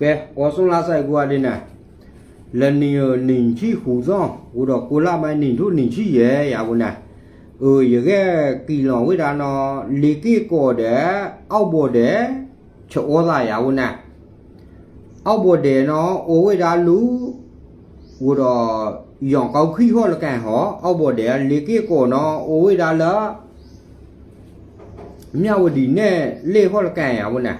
ကဲဩစွန်လာဆိုင်ကွာလေးနာလနီယနင်ချီဟူဇောဟူတော့ကိုလာမိုင်းနင်တို့နင်ချီရဲ့ရဘူးနာเออရကဲကီလောင်ဝိဒါနော်လေကိကောတဲ့အောက်ဘောတဲ့ချောသားရဘူးနာအောက်ဘောတဲ့နော်အိုဝိဒါလူဟူတော့ယောင်ကောက်ခီဟောလကန်ဟောအောက်ဘောတဲ့လေကိကောနော်အိုဝိဒါလာမြဝတီနဲ့လေဟောလကန်ရဘူးနာ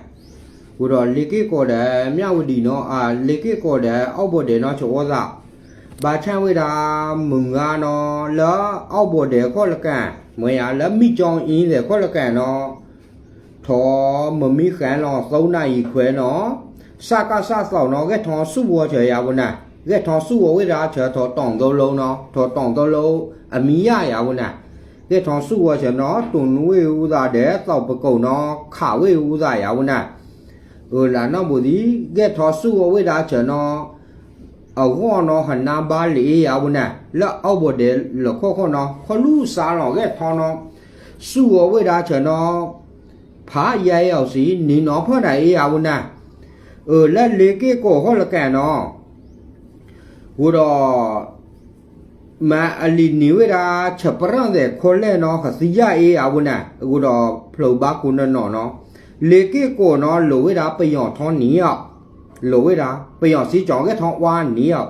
ဟိုတော့လေကိကော်တယ်မြဝတီနော်အာလေကိကော်တယ်အောက်ဘော်တယ်နော်ချောသာဘာချန်ဝေတာမုံငါနော်လာအောက်ဘော်တယ်ခေါ်လကန်မွေရလက်မိကြောင်အင်းတယ်ခေါ်လကန်နော်ထောမမီခန်နော်သုံးနိုင်ခွဲနော်စကားစဆောင်နော်ကဲထောစုဘောချေရဘူးနာကဲထောစုဘောဝေတာချေထောတောင်သုံးလုံးနော်ထောတောင်သုံးလုံးအမီရရဘူးနာကဲထောစုဘောချေနော်တွန်ဝေဥသာတဲ့တောက်ပကုံနော်ခဝေဥသာရဘူးနာ ừ là nó bù đi cái thọ su với đã chờ nó ở gò nó hẳn nam ba lý à bù nè là ở bù để là khó khó nó khó lu xa nó cái thọ nó su với đã chờ nó phá dây ở xí ní nó phá đại à bù nè ừ là lý cái cổ khó là cả nó bù đó mà ali ni we da chapran de khole no khasiya e abuna gu do phlo ba ku no no no လေကေကိုနော်လိုဝဲတာပယောင်ထောနီယောလိုဝဲတာပယောင်စီကြောင်ကထောဝါနီယော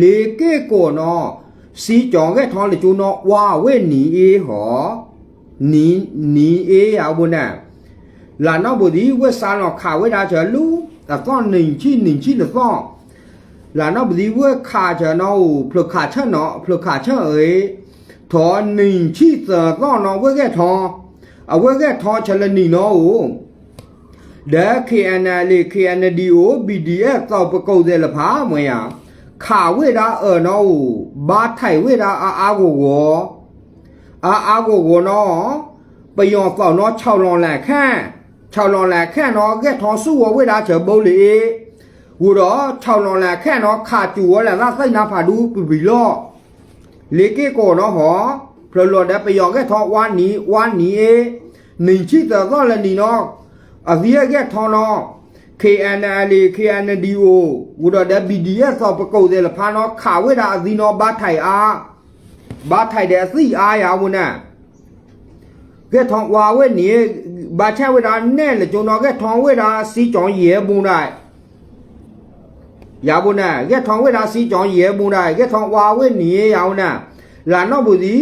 လေကေကိုနော်စီကြောင်ကထောလေကျူနော်ဝါဝဲနီအေဟောနီနီအေရဘုနာလာနော်ဘူဒီဝဲစားနော်ခါဝဲတာချလူတော့နင်ချိနင်ချိတော့လာနော်ဘူဒီဝဲခါချနော်ဖလခါချနော်ဖလခါချအေထောနင်ချိသောနော်ဝဲကထောအဝဲကထောချလနီနော် ဒါ KNL KNDO BDF တောက်ပကုတ်တယ်လဖာမွေရခါဝေတာအော်နော်ဘာထိုင်ဝေတာအာအာကိုကိုအာအာကိုကိုနော်ပယောပေါနော်6လွန်လန်ခန့်6လွန်လန်ခန့်နော်ကဲထောစုဝဝေတာချဘုတ်လေဝူတော့6လွန်လန်ခန့်နော်ခါကျူဝလာသာစိတ်နာဖာဒူပပီလောလေကေကိုနော်ဟောဖလော်လော်တဲ့ပယောကဲထောဝါနီဝါနီနင်ချိတော့လည်းနီနော် အစည်းအကဲထောင်းတော့ KNL KNDO ဝဒဒ BDS ဆောပကုတ်တယ်လဖာနော်ခါဝဲတာအစည်းနော်ဘာထိုင်အားဘာထိုင်တဲ့အစီအားရဝနာကဲထောင်းဝါဝဲနေဘာချဝဲတာနဲ့လေကျွန်တော်ကဲထောင်းဝဲတာစီကြောင်ရဲပုံနိုင်ရဘုနာကဲထောင်းဝဲတာစီကြောင်ရဲပုံနိုင်ကဲထောင်းဝါဝဲနေရအောင်နာလာတော့ဘူးဒီ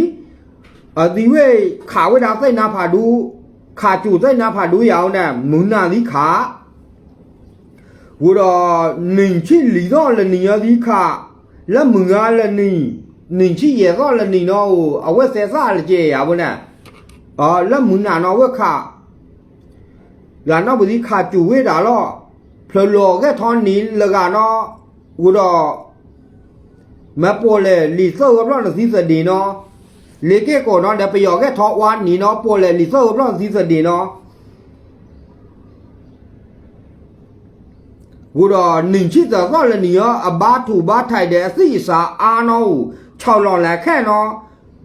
အဒီဝဲခါဝဲတာစိတ်နာဖာဒူ ခါကျူတဲ့နာဖာဒူရအောင်နဲ့မုန်နာဒီခါဝရနင်ချီလီတော့လနီယဒီခါလက်မငါလနီနင်ချီရတော့လနီနော်အဝက်ဆဲစားလကြေရဘူးနဲ့အော်လက်မုန်နာနော်ဝက်ခါလာတော့ဘူးဒီခါကျူဝဲတာတော့ဖလလောကထောင်းနီလကနော်ဝရမပေါ်လေလီစောကဘလနစီစဒီနော် လေကေကိုနော်တပယောကထောဝါနီနော်ပေါ်လေလီဆောဘလောစီစဒီနော်ဝရနင်ချစ်တာကလည်းနီယောအဘာထူဘာထိုက်တဲ့အစီစာအာနော6လော်လက်ခဲနော်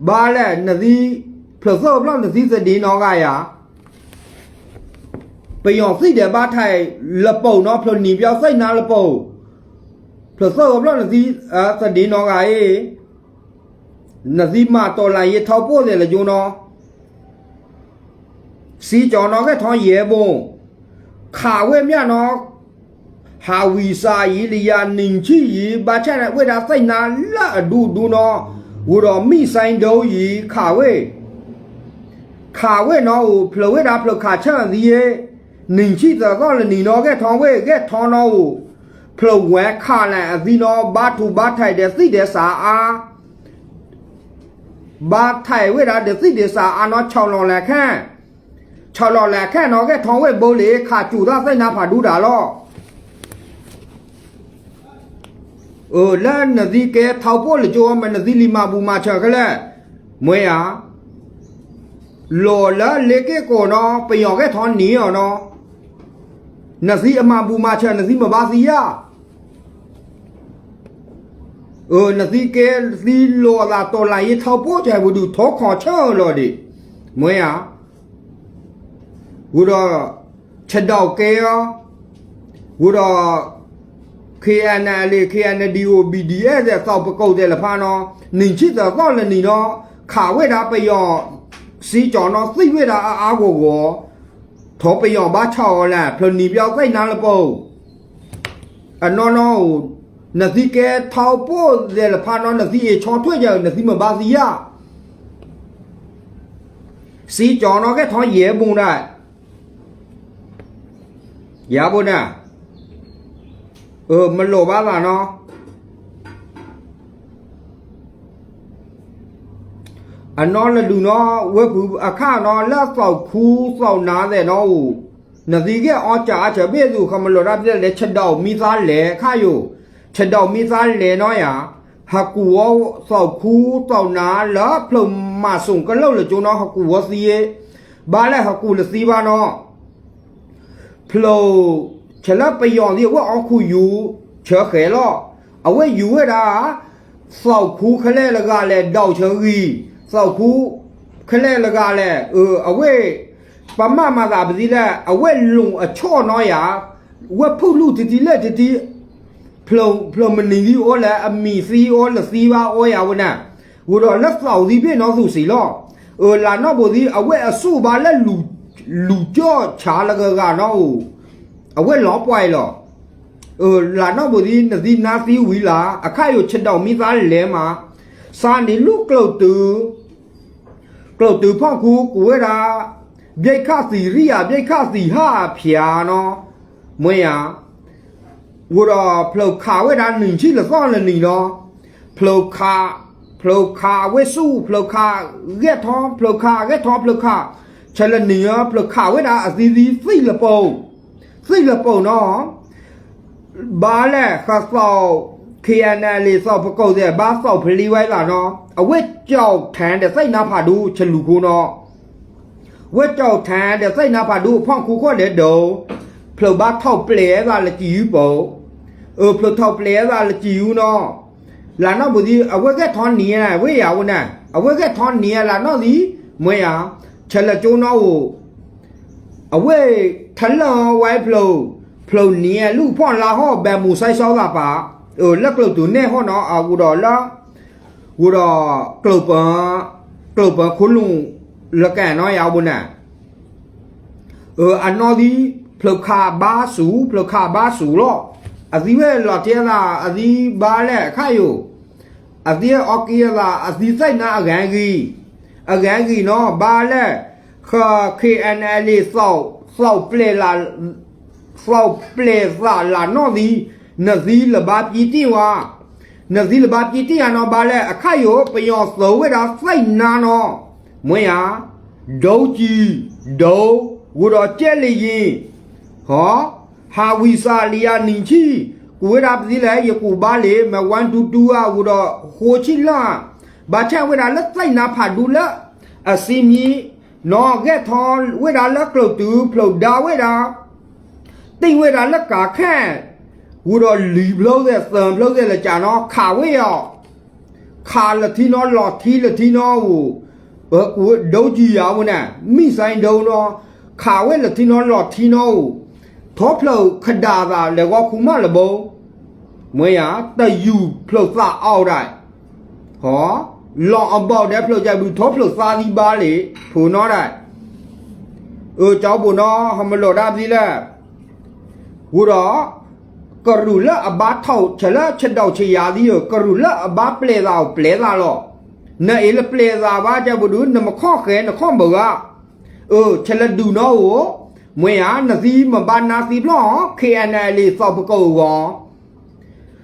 ဘာလဲနသီဖလဆောဘလောနသီစဒီနော်ကရပယောစိတဲ့ဘာထိုက်လပုံနော်ဖလနီပြောစိတ်နာလပုံဖလဆောဘလောနသီအစဒီနော်ကရေ နဇီမာတော်လာရေထောက်ပို့တယ်လေဂျုံနော်စီကြော်နော်ကထောင်းရဲဘုံခါဝဲမြနော်ဟာဝီစာယီလီယာနင်ချီယီဘာချတဲ့ဝဲတာစိတ်နာလာဒူဒူနော်ဝတော်မိဆိုင်တုံးယီခါဝဲခါဝဲနော်ဟိုဖလဝဲတာဖလခါချန်ဒီယေနင်ချီတော့လည်းနီနော်ကထောင်းဝဲကထောင်းနော်ဖလဝဲခါလန်အသီနော်ဘာထူဘာထိုက်တဲ့စိတဲ့စာအား ဘာထိုင်ဝဲတာဒသိဒစာအာနော6လော်လက်ခန့်6လော်လက်ခန့်တော့ကထောင်းဝဲဘိုးလေခါကျူတော့စိတ်နာဖာဒူးတာလောအိုလာနဒီကဲထောက်ဖို့လေကြောမနဒီလီမာဘူမာချကလဲမွေယာလော်လာလေကေကိုနော်ပယောကဲထောင်းနီရောနော်နစီအမဘူမာချနစီမဘာစီယာ เออนาทีเกลีโลลาตอลายเท่าโปใจบุดูทอขอเช่าลอดิมวยอ่ะบุดอฉดอกเกยบุดอ KNL KNDO BDS တဲ့စောက်ပကုတ်တဲ့လဖာနော်နင်ချစ်တော့ကောက်လည်းနီနော်ခါဝဲတာပယောစီကြော်နော်သိဝဲတာအားအားကိုကိုထောပယောဘာချော်လာဖလနီပြောက်သိနာလပုံအနော်နော် နသီကဲထောက်ပို့တဲ့လဖာနော်နသီချောထွက်ကြနသီမဘာစီယာစီကြော်နော်ကထောရဲပုံได้ရပါနာ เออมันโหลบ้าล่ะเนาะอันนอนละดูเนาะเว็บဘူးအခါနော်လက်ဆောက်ခူးဆောက်နားတဲ့နော်နဒီကအော်ကြာချဘေသူခမလောရပြက်လက်ချက်တော့မိသားလေခါယို ချက်တော့မိသားလေနော်ယာဟာကူဝဆောက်ခူးဆောက်နာလာဖလုံမဆုံကလောက်လေကျွန်တော်ဟာကူဝစီယေဘာလဲဟာကူလစီပါနော် ဖလိုฉลปยองเรียกว่าเอาคูยูเฉเขลอเอาไว้อยู่เวลาเสาคูคะแลละกาแลดาวเชิงรีเสาคูคะแลละกาแลเออเอาไว้ปะมามาตาปฏิแลเอาไว้ลุงอช่อน้อยอ่ะ ဖလုံဖလုံမနေကြီးဩလာအမီစီဩလစီပါဩရဝနာဟိုတော့လက်ဆောင်စီပြနော်သူစီလောဟိုလာနော်ဘိုဒီအဝဲအဆူပါလက်လူလူကြော့ချာလကကနော်ဟိုအဝဲလောပွိုင်လောဟိုလာနော်ဘိုဒီနစီနာစီဝီလာအခါရုချက်တော့မိသားလဲမှာစာနေလူကလုတ်တူကလုတ်တူဖောက်ကူကိုဝဲတာမြိတ်ခစီရိယာမြိတ်ခစီဟာဖျာနော်မွေးရ ဝရဖလောက်ခါဝဲတာနင်ချီလစောလနီနော်ဖလောက်ခါဖလောက်ခါဝဲစုဖလောက်ခါရက်ထောဖလောက်ခါရက်ထောဖလောက်ခါချလနီယဖလောက်ခါဝဲတာအစီစီသိလပုံသိလပုံနော်ဘာလဲခါဆောက် KNL ဆောက်ပကုတ်တဲ့ဘာဆောက်ဖလီဝိုင်းလာနော်အဝက်ကြောက်ထန်တဲ့စိတ်နာဖာဒူချလူကိုနော်ဝက်ကြောက်ထန်တဲ့စိတ်နာဖာဒူဖောင်းခုခေါ်တဲ့ဒုံဖလုဘာထောက်ပလဲကလည်းကြည်ယူပုံ เออพลทอเปลว่าละจิวเนาะลาเนาะบ่ดีอเวกแกทอนเนี่ยเวยาวนะอเวกแกทอนเนี่ยลาเนาะสิมวยอ่ะฉะละโจเนาะโหอเวกทะลอไว้พลูพลูเนี่ยลูกพ่อลาฮ้อแบมูไซซ้อล่ะปะเออละกลุตุเนี่ยฮ้อเนาะอากูดอละกูดอกลุปะกลุปะคุณลุงละแกเนาะยาวบ่นะเอออันเนาะดิพลคาบาสูพลคาบาสูเนาะ အကန်ကြီးနော်ဘာလဲခ KNL ဆောက်ဆောက်ပလေလာဆောက်ပလေလာလာနော်ဒီနဇီလဘာပီတီဝါနဇီလဘာပီတီရနော်ဘာလဲအခါယိုပယောသောဝဲတာစိုက်နာနော်မွေရဒုံကြီးဒုံဝတော်ကျက်လီရင်ဟော ဟာဝီစာလီယာနင်ချီကိုဝဲတာပစီလဲယကူဘာလေမ1 2 2อ่ะဝတော်ဟိုချီလာဘာချဝဲတာလက်စိုက်နာဖာဒူလာအစီမီနော်ကဲထော်ဝဲတာလက်ကလုတ်တူဖလုတ်ဒါဝဲတာတိတ်ဝဲတာလက်ကာခန့်ဝတော့လီဘလို့တဲ့သံဘလို့တဲ့လက်ကြနော်ခါဝဲရောခါလတီနော်လော်တီလတီနော်ဟိုဘကူဒုတ်ကြီးရမနာမိဆိုင်ဒုံနော်ခါဝဲလတီနော်လော်တီနော် ထောဖလုတ်ခဒါသာလေကောခုမလဘုံမွေရတယူဖလုတ်သအောက်တိုင်း ဟောလောင်အပေါက်တဲ့ဖလုတ်ကြဘူးထောဖလုတ်စားပြီးပါလေဖူနော်တဲ့เออเจ้าบุနော်ဟမလော်ဒါပြီလဲဝူတော့ကရူလာအဘတ်ထောက်ချလာချက်တော့ချရာဒီကရူလာအဘပလေသာပလေသာလောနဲအေလပလေသာဘာကြဘူးဒုနမခော့ခဲနခော့ဘောကเออချလဒူနော်ဟို မွေဟာနစီမဘာနာစီဘလော KNL စောက်ပကောကော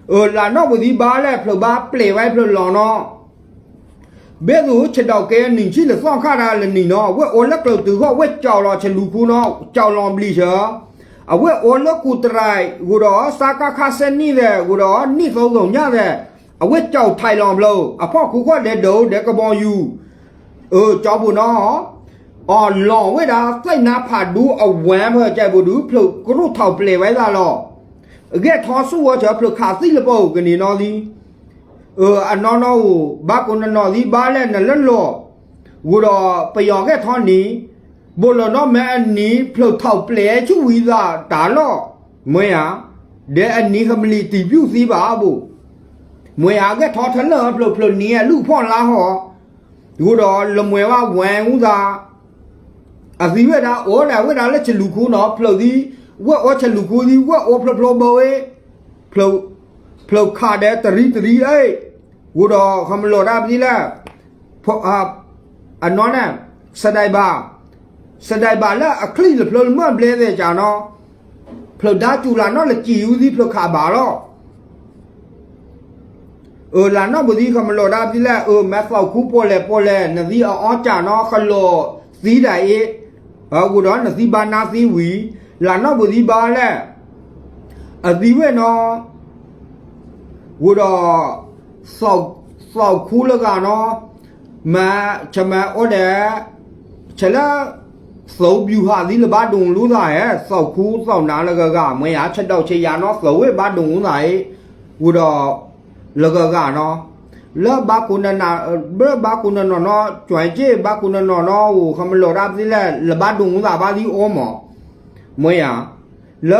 เออลานอกบุดีบ้าแหละเพลบ้าเปลไว้เพลหลอเนาะเบดูฉดอกแกหนึ่งชิ้นละซ่องค่าดาละนี่เนาะเว้โอละกลตือก็เว้เจ้าลอฉลูคูเนาะเจ้าลอมบลีเชอအဝဲအော်လကူတရိုင်ဂူတော့စာကခါစနီတဲ့ဂူတော့နိသုံးသုံးညတဲ့အဝဲကြောက်ထိုင်လောင်မလို့အဖောက်ခုခွက်တဲ့ဒုံတဲ့ကဘောယူเออကြောက်ဘူးနော် အော်လော်ဝဲတာစိတ်နာဖာဒူအဝမ်းဖဲကြိုက်ဘူးဒူဖလုတ်ကရုထောက်ပလေဝဲတာလော်အကဲထောဆူဝါချဖလုတ်ခါသိလဘောကနေနော်ဒီအော်အနော်နော်ဘာကုနနော်ဒီဘာလဲနလလော်ဝူတော့ပျော်ကဲထောနီဘိုလနော်မဲအနီဖလုတ်ထောက်ပလေချူဝီသာဒါလော်မွေးဟာဒဲအနီကမလီတီပြူစီပါဘူမွေဟာကဲထောထလော်ဖလုတ်ဖလုတ်နီရလူဖော့လားဟော်ဒီတော့လမွေဝဝမ်ဦးသာ အစီဝဲတာဩတာဝဲတာလက်ချလူခုနော်ဖလုတ်သည်ဝက်ဩချလူခုသည်ဝက်ဩဖလဖလဘဝဲဖလုတ်ဖလုတ်ခါတဲ့တရီတရီအေးဝတော်ခမလော်တာပြီလားဖောအာအနော်နစဒိုင်ဘာစဒိုင်ဘာလာအခလီလဖလုတ်မဘလဲတဲ့ကြာနော်ဖလုတ်ဒါကျူလာနော်လက်ကြည်ဦးသည်ဖလုတ်ခါပါတော့เออลาနော်ဘဒီခမလော်တာပြီလားเออမက်ဖောက်ခုပေါ်လဲပေါ်လဲနဒီအောကြာနော်ခလောသီးတိုင်အေး အကူတော့နစီဘာနာစီဝီလာတော့ဘူးဒီပါလဲအဒီဝဲနော်ဝတော့စောက်စောက်ခူးလကနော်မချမဩတဲ့ချလာစောပြူဟာဒီလဘဒုံလူသားရဲ့စောက်ခူးစောက်နာလကကမွေရချက်တော့ချေရနော်စောဝဲဘဒုံလူသားရဲ့ဝတော့လကကနော် လဘကုနနာဘဘကုနနနကျွိုင်ကျေဘကုနနနဟိုခမလောရာပစီလလဘဒုံသာပါဒီအောမမွေယလ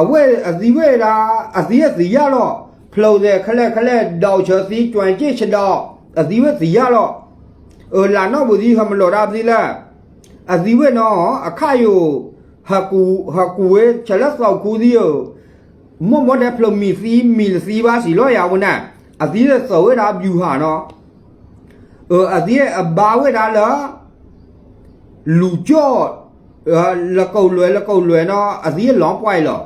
အဝဲအစီဝဲတာအစီရစီရတော့ဖလုံတဲ့ခလက်ခလက်တောက်ချစီကျွိုင်ကျေချတော့အစီဝဲစီရတော့အလာနော်ဘူးဒီခမလောရာပစီလအစီဝဲနော်အခါယိုဟကူဟကူဝဲချလက်ဆောက်ကူဒီယမမတဲ့ဖလုံမီစီမီစီပါစီလောရဝနာ así de sobre da viuja no ờ así de ba với da lỡ lù cho là cầu lưới là cầu lưới nó así de ló quay lọ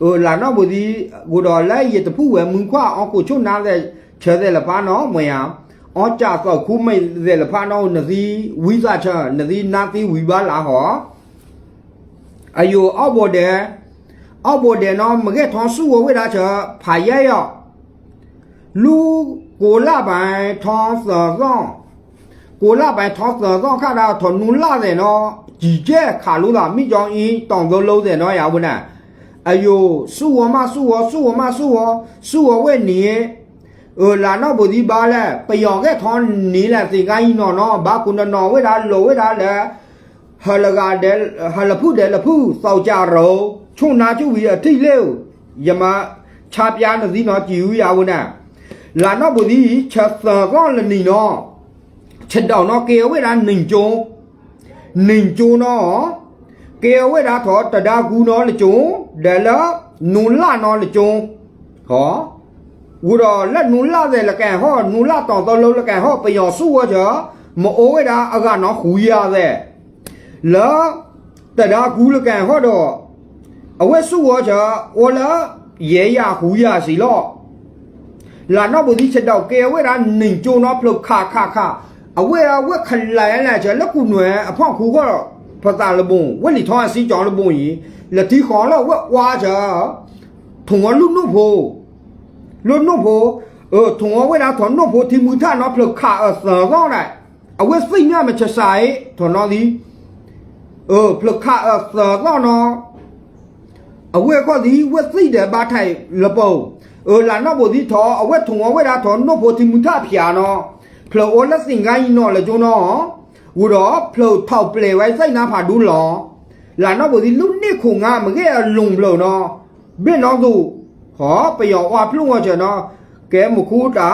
ờ là nó bởi gì gồ đó lấy gì tập phụ về mừng khoa ông của chỗ nào để chờ để là phá nó mày à ông cha sợ khu mày để là phá nó là gì quý gia chờ là gì na tí quý ba là họ ayo ở bộ đề ở bộ đề nó mà cái thằng su ở với đó chờ phải vậy rồi 路古拉白他手上，古拉白他手上看到他努拉在那，直接卡路了，没将伊当做路在那要不呢？哎呦，是我吗？是我，是我吗？是我，是我问你，呃，哪那不是吧嘞？不要给他你了，谁敢伊那那？把古那那为啥老为啥嘞？ဟာလကဒဲဟာလဖုဒဲလဖုစောက်ကြရောချုံနာကျူဝီအထိလဲယမချပြားနစီနော်ကြည်ဦးရဝနာ là nó bù đi chả sờ con là nì nó chả đầu nó kéo với ra nình chô nình chô nó kéo với ra thọ tà đa gu nó là chô để là nún la nó là chô hả u đó là nún la về là cái họ nún la tòng tao lâu là cái họ bây giờ su chứ mà ố với ra aga nó hủy ra về là tà đa gu là cái họ đó ở với su chứ ô là dễ ya hủy ra xí lo လာတော့ဘူဒီချက်တော့ကဲဝဲတာနင်ကျုံတော့ဖလုတ်ခါခါခါအဝဲအဝဲခလိုင်လာချဲလက်ကူနွယ်အဖောက်ခူကတော့ဖတာလဘုံဝဲလီထောင်းစီကြောင်းလဘုံကြီးလက်တီခေါ်တော့ဝဲဝါချာထုံလူနုဖို့လူနုဖို့เออထုံဝဲတာထုံနုဖို့တီမူထနော်ဖလုတ်ခါအစောကောလိုက်အဝဲစိတ်ညမချက်ဆိုင်ထုံတော့ဒီเออဖလုတ်ခါအစောကောနော်အဝဲကောဒီဝဲစိတ်တယ်ဘာထိုင်လပုံ เออหลานนอกบทีทอเอาเวทถุงเอาเวลาถอนนอกบทีมุท่าเพียเนาะเพลอโอนละสิ่งไงเนาะละจูเนาะวูรอเพลอเท่าเปลวไว้ใส่น้ำผาดูหลอหลานนอกบทีลุ่นนี่คงอ่ะมันแค่ลุงเพลอเนาะเบี้ยน้องดูขอไปหยอกว่าพลุ่งว่าเจอเนาะแกมคูตา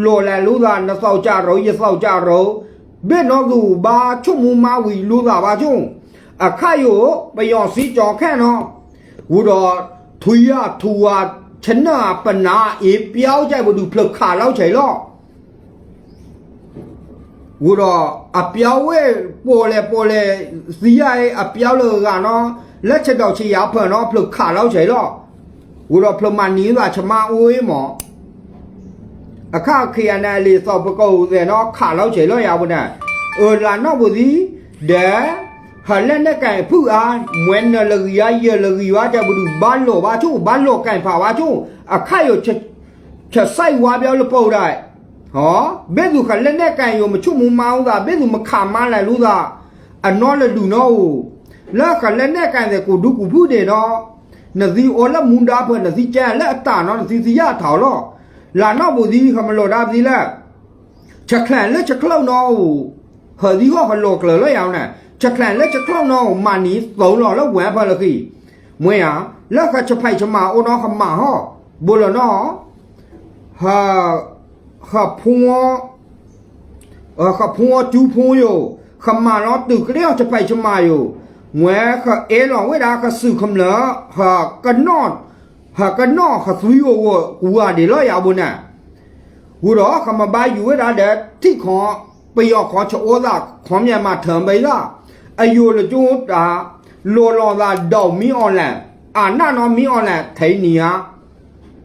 โลแลลูลานนะเศร้าจ้าเราอย่าเศร้าจ้าเราเบี้ยน้องดูบาชุ่มมูมาวีลูลาบาชุ่มอะข้าอยู่ไปหยอกสีจอแค่เนาะวูรอทุยอะทัว ปนาเอเปียวใจบ่ดูพลกขาเราใช่ล่อဝတော့အပြောင်းဝဲပေါ်လေပေါ်လေစီရရဲ့အပြောင်းလို့ကနော်လက်ချက်တော့ချီရဖွန်နော်ဖလုခါလောက်ချေတော့ဝတော့ဖလမနီးကချမအိုးမောအခခရနလေးစောက်ပကောဦးတဲ့နော်ခါလောက်ချေလို့ရဘူးနဲ့เออလာနော်ဘူးဒီဒဲ ဟာလက်နဲ့ကင်ဖူအားမွဲနလရီယာရလရီဝါကြဘူးဘာလို့ဘာချို့ဘာလို့ကင်ဖာဘာချို့အခါရချက်ချက်ဆိုင်ဝါပြောလို့ပို့ได้ဟောဘယ်သူခလက်နဲ့ကန်ယုံမချုံမမောင်းတာဘယ်သူမခါမလိုက်လို့သာအနော်လေလူနော်လာခလက်နဲ့ကန်တဲ့ကိုဒုကူဖူးတယ်နော်နစီအော်လမွန်ဒါဖွနစီကျန်လက်အတာနော်နစီစီရထော်လို့လာနော်ဘူးဒီခမလို့ဒါပြီလက်ချက်ခလန်လက်ချက်ခလောက်နော်ဟောဒီဟောခလို့ကလောရအောင်နဲ့ ချက်ခလန်လက်ချက်ခလောက်နော်မာနီသုံးလော်လောက်ဝဲဖလခိမွေးဟာလက်ကချက်ဖိုက်ချမအိုနော်ခမဟောဘိုလနော်ဟာခဖုံအခဖုံတူဖုံယောခမလောတူကလေးချက်ဖိုက်ချမယောငွဲခအဲလောဝဲတာခစုခမလဟာကနော့ဟာကနော့ခသွီယောကူဟာဒီလောရဘုန်နာဟူတော့ခမဘာယူဝဲတာတဲ့တိခေါ်ပယောခေါ်ချောသာခေါ်မြတ်မထံပေလား အယိုလကျိုးတာလောလောသာဒေါမီအွန်လိုင်းအာနာနော်မီအွန်လိုင်းထိုင်နီယာ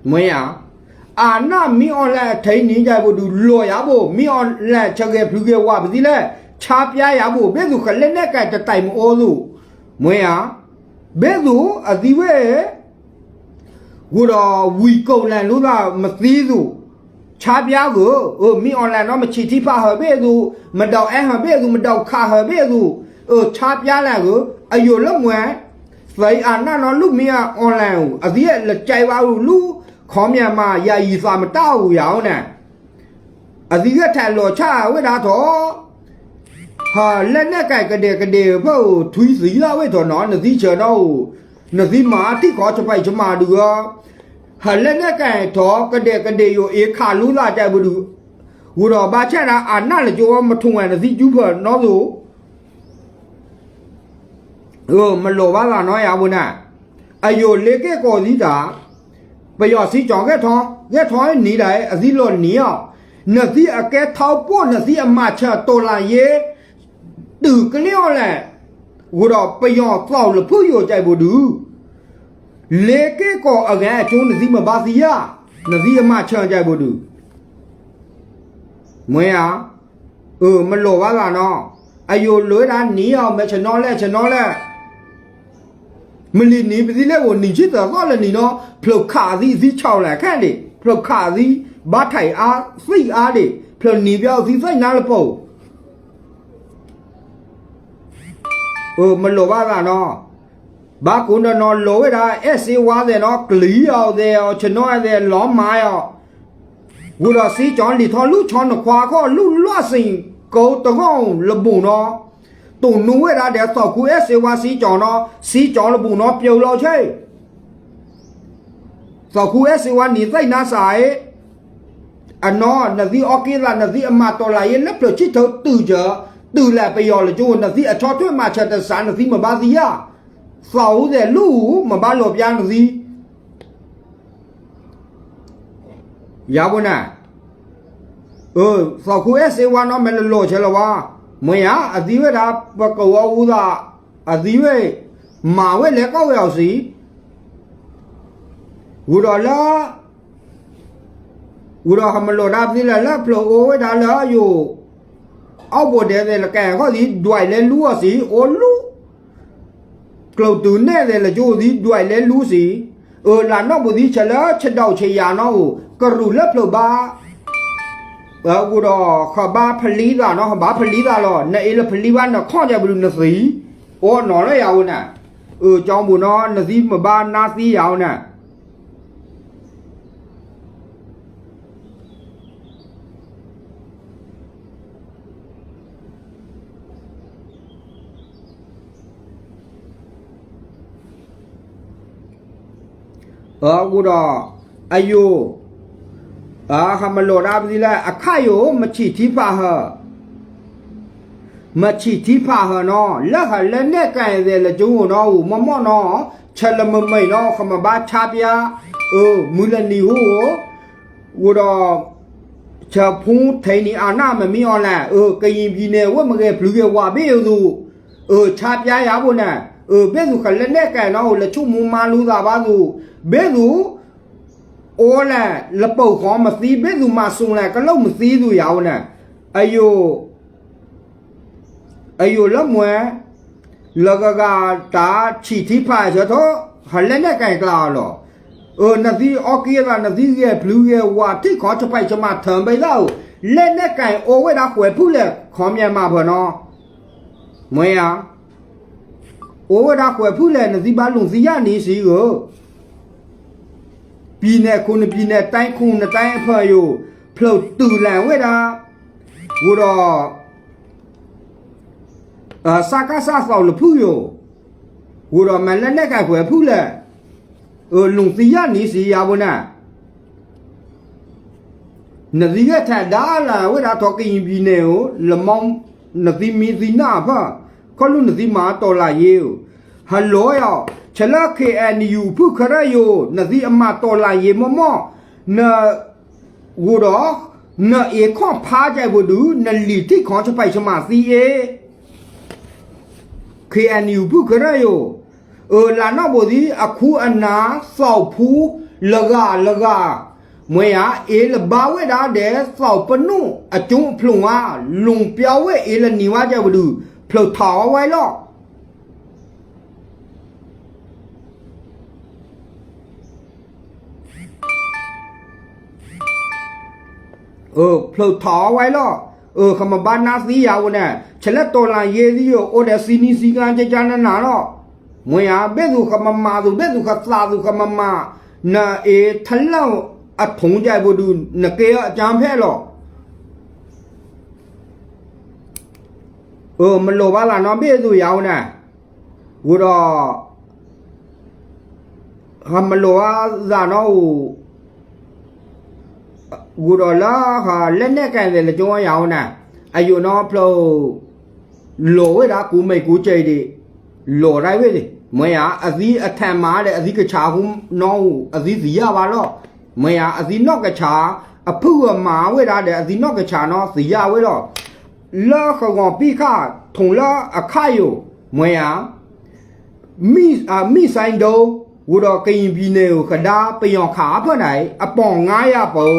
မွေးရအာနာမီအွန်လိုင်းထိုင်နီကြဖို့သူလောရဖို့မီအွန်လိုင်းချက်ကေဖလူကေဝါပစီလဲချာပြရဖို့ဘယ်သူခလက်နဲ့ကတတိုင်မအိုးလို့မွေးရဘယ်သူအဒီဝဲဟူတော့ဝီကုံလန်လို့သာမသီးသူချာပြားကိုဟိုမီအွန်လိုင်းတော့မချီတိဖာဟပဲသူမတော့အဲဟပဲသူမတော့ခါဟပဲသူ ဟိုချာပြားလာကိုအယိုလုံးဝဲသိအာနာနော်လူမီအွန်လိုင်းကိုအဒီရလက်ကြိုက်ပါဘူးလူခေါ်မြန်မှာယာယီစာမတောက်ဘူးရောင်းနဲ့အဒီကထန်လောချဝဲတာတော့ဟာလက်နဲ့ကြိုက်ကတဲ့ကတဲ့ဖို့ထွီးစီလာဝဲတော့နော်နသီချေတော့နသီမာတိခေါ်ချပိုက်ချမာတူရောဟာလက်နဲ့ကန်တော့ကတဲ့ကတဲ့ယိုအေခါလူလာကြဘူးဝူတော့ဘာချက်တာအာနာလေကြောမထုံရတဲ့စီကျူးဖော်နော်ဆို ဟုတ်မလိုပါလားနော်ရဘူးနာအယိုလေးကေကောစီတာပျော်စီကြောင်ကဲထောင်းကဲထောင်းနေလိုက်အစီလောနေအောင်နစီအကဲထောက်ပို့နစီအမချတော်လာရေတူကလျော်လဲဝတော့ပျော်သောက်လဖို့ရကြိုက်ဘူးဒူလေကေကောအကန်အကျုံးနစီမပါစီရနစီအမချကြိုက်ဘူးဒူမွေးဟာအမလောပါလားနော်အယိုလွဲတာနီးအောင်မချနော်လဲချနော်လဲ မလီနီပစီလက်ကိုနီချစ်တာကောလည်းနီနော်ဖလုတ်ခါစီစီချောင်းလာခန့်လေဖလုတ်ခါစီဘာထိုင်အားစိတ်အားလေဖလုတ်နီပြောက်စီစိတ်နာလပုံဟိုမလိုပါကနော်ဘာကုန်းတော့လိုရတာအစီဝါတယ်နော်ဂလီရောက်တယ်ရောကျွန်တော်ရဲ့လောမာရောဝူတော်စီကြောင်းလီထော်လူချောင်းခွာခေါ်လူလွတ်စင်ကိုတကောင်လဘုံနော် ตุนูเวลาเดี๋ยวสอบกูเอสเซวาสีจอนอสีจอนระบุนอเปียวเราใช่สอบกูเอสเซวาหนีไส้นาสายอันนอนาซีออกิลานาซีอมาตอลายเล็บเปลือชิเธอตื่นเจอตื่นแหละไปยอละจูนาซีอชอช่วยมาชัดสารนาซีมาบาซียาสาวแต่ลู่มาบาหลบยางนาซียาวนะเออสอบกูเอสเซวานอมันโลเชลวา မွင်ရအသီးဝဲတာပကောဦးသာအသီးဝဲမာဝဲလက်ကောက်ရောက်စီဝူတော်လာဝူတော်ဟမလို့ဒါပြီလာလဖလို့အိုဝဲတာလာယိုအောက်ပေါ်တဲ့လကဲခေါ်ဒီဒွိုင်လဲလူရစီအိုလူကလုတ်တူနဲ့လေလကြိုသည်ဒွိုင်လဲလူစီအိုလာတော့ဘူးဒီချလာချက်တော့ချေရနော်ကရူလက်ဖလို့ပါ ဘာကူတော့ခဘာဖလီးတာနော်ဘာဖလီးတာလောနေအေးလဖလီးပါနော်ခေါကြဘူးနစီအော်နော်လဲရအောင်နာเออကြောင်းဘူးနော်နစီမဘာနာစီရအောင်နာအော်ကူတော့အယို အာဟမလောရာပဒီလာအခါယိုမချီတိဖာဟမချီတိဖာဟနော်လက်ဟာလက်နဲ့ကန်တယ်လေကျုံနော်မမော့နော်ချက်လမမိတ်နော်ခမဘာချပြအိုမူလနီဟိုဝတော့ချဖုံးထိုင်နီအာနာမမီအွန်လိုင်းအိုကရင်ပြည်နယ်ဝတ်မကဲဘလူးကဝါဘေးသူအိုချပြရဖို့နဲ့အိုဘဲသူခလက်နဲ့ကန်နော်လက်ချုံမူမာလူသာပါသူဘဲသူ အိုးနဲ့လပုတ်ခေါ်မစည်းပဲသူမဆုံနဲ့ကလုတ်မစည်းသူရောင်းနဲ့အယိုအယိုလမွဲလကကတာချီတိဖာဆိုတော့ဟလည်းနဲ့ကြိုင်ကလာတော့အိုနသီအော်ကီရာနသီရဲ့ဘလူးရဲ့ဝါတိခေါ်ချပိုက်ချမထံပိလောက်လက်နဲ့ကြိုင်အိုဝဲတာခွဲဖုလက်ခေါ်မြန်မှာဖော်နော်မွဲရအိုဝဲတာခွဲဖုလက်နသီပါလုံစီရနေစီကို ပြည်နယ်ခုနှစ်ပြည်နယ်တိုင်းခုနှစ်တိုင်းအဖွဲ့ယူဖလုတ်တူလန်ဝဲတာဝူတော့အစကားစားဆောင်လဖူယိုဝူတော့မလက်လက်ကခွဲဖူလက်ဟိုလုံစီရနီစီရဘနာနဒီကထဒါလာဝဲတာတော့ကင်ပြည်နယ်ကိုလမောင်းနဒီမီစီနာဖခလုံးနဒီမာတော်လာရေးဟယ်လိုယောချလာ KNU ဖုခရယိုနဒီအမတော်လာယေမမောနဝူတော့နအေခွန်ဖားကြဘူးဒူနလီတိခွန်ချပိုက်ချမစီအေ KNU ဖုခရယိုเออลานาบดีအခုအနာစောက်ဖူးလကလကမွေရအေလဘာဝဲတာတဲ့စောက်ပနုအကျုံဖလုံဟာလုံပြောင်းဝဲအေလနီဝါကြဘူးဒူဖလုထောင်းဝဲလော เออဖလုထောင်းဝဲလောเออခမဘာနာစီရဝနဲ့ချက်လက်တော်လာရေးစီရောအိုတဲ့စီနီစီကန်ကြကြနာနာတော့ မွေရဘဲသူခမမာသူဘဲသူခသာသူခမမာနာအေထလောက်အထုံးကြဘူးဒူနကေအကြံဖဲလောเออမလိုပါလားနော်ဘဲသူရောင်းနေဝတော့ဟာမလိုအားဇာနော် ဝတော့လာဟာလက်နဲ့ကန်တယ်လေကျောင်းရောင်းနေအယူနော်ဖလို့လိုဝဲတာကူမိတ်ကူကြိတ်ဒီလော်ရိုက်ဝဲလေမွေရအသီးအထံမားတဲ့အသီးကချာဟုနောင်းအသီးစီရပါတော့မွေရအသီးနော့ကချာအဖုအမာဝဲတာတဲ့အသီးနော့ကချာနော်စီရဝဲတော့လာခေါကောင်ပိခထုံလာအခါယိုမွေရမိအမိဆိုင်ဒိုဝတော့ကရင်ပြည်နယ်ကိုခဒါပယောင်ခါဖွင့်နိုင်အပေါင်900ပုံ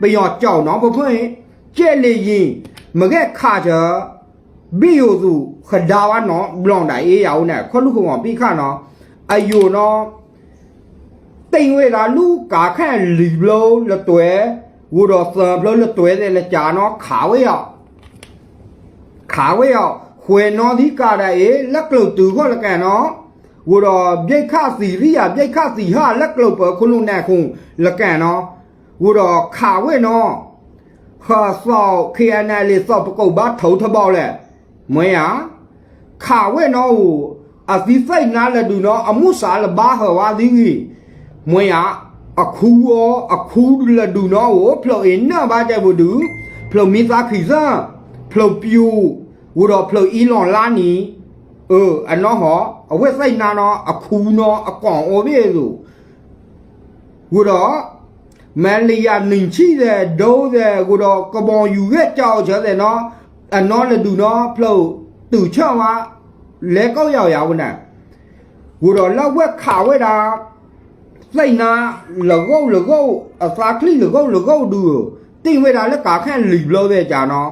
ပယောင်ကြောက်နော်ဖွင့်ကျဲလေရင်မကက်ခါချာဘီယိုစုခဒါဝနော်ဘလောင်တိုင်အေးရအောင်နဲ့ခွလူခုံအောင်ပြီးခနော်အယိုနော်တိမ်ဝဲလာလူကာခန့်လီဘလောလတွဲဝူတော်ဆန်ဘလောလတွဲတဲ့လကြာနော်ခါဝဲရောက်ခါဝဲရောက်ခွေနော်ဒီကာရအေးလက်ကလုတ်တူခေါ်လကန် 我着卡位呢，和少看那里少不够把头头包嘞，没呀？卡位呢我啊，你再拿来ดู呢，啊，没啥了吧和我的个，没呀？အခုရောအခုလဒူနော်ကိုဖလိုအင်းနာဘာတဲ့ဘူးဒူဖလိုမီစာခိစာဖလိုပြူဝတော်ဖလိုအီလွန်လာနီအဲအနော်ဟောအဝက်ဆိုင်နာနော်အခုနော်အကောင်အော်ပြေဆိုဝတော် မန်လီယာနင်ချီတဲ့ဒိုးတဲ့ကိုတော့ကပောင်ယူရဲ့ကြောက်ချတဲ့နော်အနော်လေဒူနော်ဖလို့တူချောင်းကလဲကောက်ရောက်ရောက်နဲ့ကိုတော့လောက်ဝက်ခါဝဲတာစိတ်နာလကုတ်လကုတ်အစာကလိလကုတ်လကုတ်ဒူတင်ဝဲတာလက်ကာခန့်လီဘလို့တဲ့ကြာနော်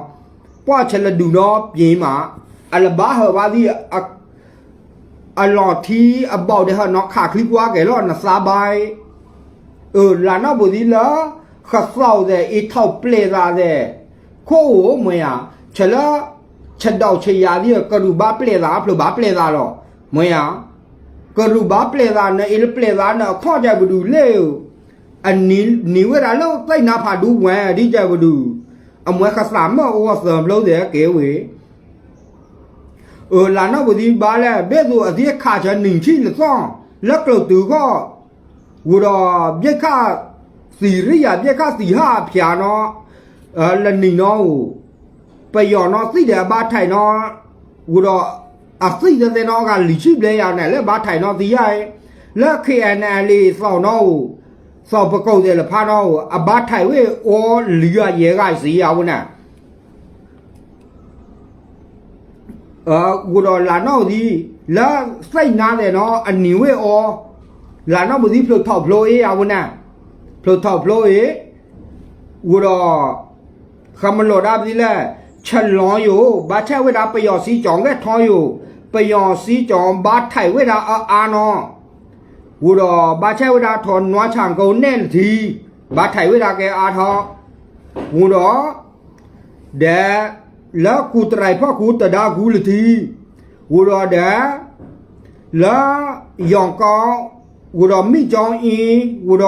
ပွားချက်လဒူနော်ပြင်းမှာအလဘာဟဘာဒီအအလော်တီအဘောက်တဲ့ဟာနော်ခါကလိကွာကဲလောနစာဘိုင် เออลานาบุดีละခဆောက်တဲ့အထောက်ပလေသာတဲ့ခိုးမွေရချက်လာချက်တော့ချေရာဒီကရူဘာပလေသာဖလိုဘာပလေသာတော့မွေရကရူဘာပလေသာနဲ့အလပလေသာနဲ့ခေါ်ကြဘူးလေအနီနီဝရလို့သိနာဖာဒူဝဲအဒီကြဘူးအမွဲခဆာမောဝဆမ်လို့တဲ့ကေဝေเออลานาบุดีบาလဲဘဲဆိုအဒီခါချနင်းချီလစောလက်ကလို့သူက ဝရပြက်ခစီရိယာပြက်ခစီဟာဖျာနော်အဲလနီနော်ပယောနော်သိတယ်ဘာထိုင်နော်ဝရအသိတဲ့နော်ကလီချိပလဲရနဲ့လဲဘာထိုင်နော်ဒီရရဲ့လက် KNL လေးစောင်းနော်စောပကုတ်တယ်လဖာနော်အဘာထိုင်ဝေအောလီရရဲကစီရဝနာအာဝရလာနော်ဒီလာစိတ်နာတယ်နော်အနီဝေအော လာနော်မဒီဖလို့ထောက်ဖလို့အေးရဝနာဖလို့ထောက်ဖလို့အေးဝရခမလို့ဒါပြီလဲချက်လွန်ယိုဘာချက်ဝဲတာပယောစီကြောင်ကဲထောယိုပယောစီကြောင်ဘာထိုင်ဝဲတာအာအာနော်ဝရဘာချက်ဝဲတာထောနွားချံကုန်နဲ့ဒီဘာထိုင်ဝဲတာကဲအာထောဝရဒါလာကူတရိုင်ဖကူတဒါဂူလတီဝရဒါလာယောင်ကော င်ဝရမိကြောင်အင်းဝရ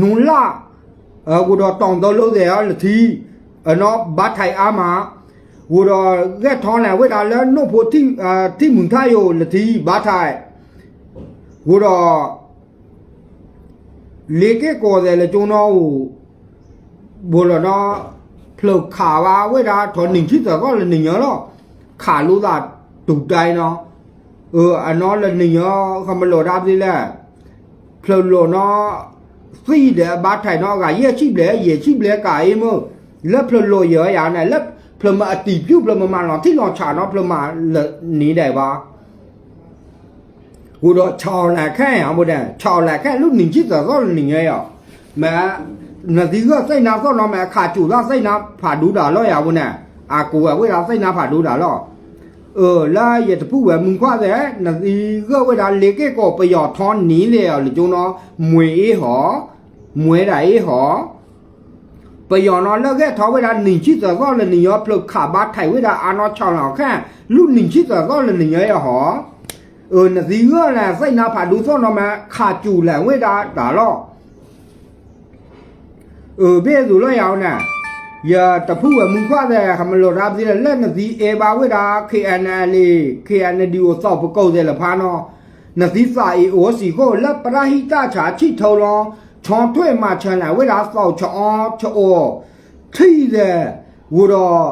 နုလာအဝရတောင်တော်လို့တဲ့လတီအနော်ဘာထိုင်အားမှာဝရကဲထောင်းလဲဝဲတာလဲနှုတ်ဖို့တိအာတိမွန်ထားယိုလတီဘာထိုင်ကိုတော့လေကေကိုတယ်လေကျွန်တော်ဘောလနော်ဖလောက်ခါပါဝဲတာထော်န င်းချစ်တော့ကလည်းနင်းရောတော့ခါလို့သာတူတိုင်းနော်เอออันนั้นละนင်းရောခမလို့รับสิแหละဖလောက်လို့နော်သိတယ်ဘာထိုင်တော့ကရဲ့ချိလဲရဲ့ချိလဲကာအေးမလက်ဖလောက်လို့ရရနဲ့လက်ဖလမအတီပြုတ်ဖလမမလောတိလောချာနော်ဖလမနေတယ်ပါဟိုတော့ချောင်းလာခန့်ရမို့တဲ့ချောင်းလာခန့်လူနင်းချစ်တော့နင်းရရမနဒီကစိတ်နာတော့နော်မခါကျူတော့စိတ်နာဖာဒူးတာလော့ရဘူးနဲ့အာကိုကဝေးတာစိတ်နာဖာဒူးတာလော့ เออလာရတပူဝဲမွန်ခွာတဲ့နဒီကဝေးတာလေကေကိုပယောထွန်နီးလေရလေကျုံတော့မွေအေးဟောမွေတာအေးဟော ပယောနော်လောက်ကထောဝဲတာနင်ချစ်တော့ကောလည်းနင်ရောပလုတ်ခါဘာထိုင်ဝဲတာအာနော်ချောင်းလောက်ခန့်လူနင်ချစ်တော့ကောလည်းနင်ရရဟောเออနစီရလာစိတ်နာဖာလူစောနော်မခါကျူလန်ဝဲတာဒါတော့เออเบ้สุလို့ရအောင်နာ ရတဖူးဝမူခွာတဲ့ခမလို့ရာပြည်လက်နစီအေပါဝဲတာ KNL KND ကိုစောက်ပကုတ်တယ်လဖာနော်နစီစာအေ OC ကိုလက်ပရာဟိတချာချိထုံလောချွန်ထွေမှချန်လာဝဲတာစောက်ချောချောထိတဲ့ဝတော့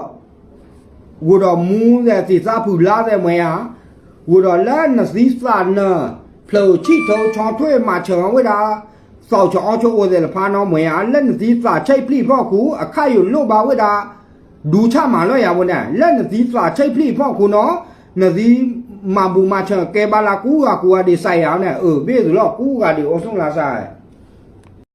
ဝတော့မူးတဲ့စီစားဖူလာတဲ့မယာဝတော့လက်နစီစာနဖလိုချိထုံချွန်ထွေမှချန်ဝဲတာ စောက်ချအောင်ချိုအိုတယ်ဖာနောမွေအားလက်နစီစာချိတ်ပြိဖို့ကူအခါယူလို့ပါဝဒါဒူချမာလို့ရဝန်နဲ့လက်နစီစာချိတ်ပြိဖို့ကူနော်နစီမဘူမချကဲပါလာကူကကူကဒီဆိုင်အောင်နဲ့အဘေးဆိုတော့ကူကဒီအုံဆုံးလာဆိုင်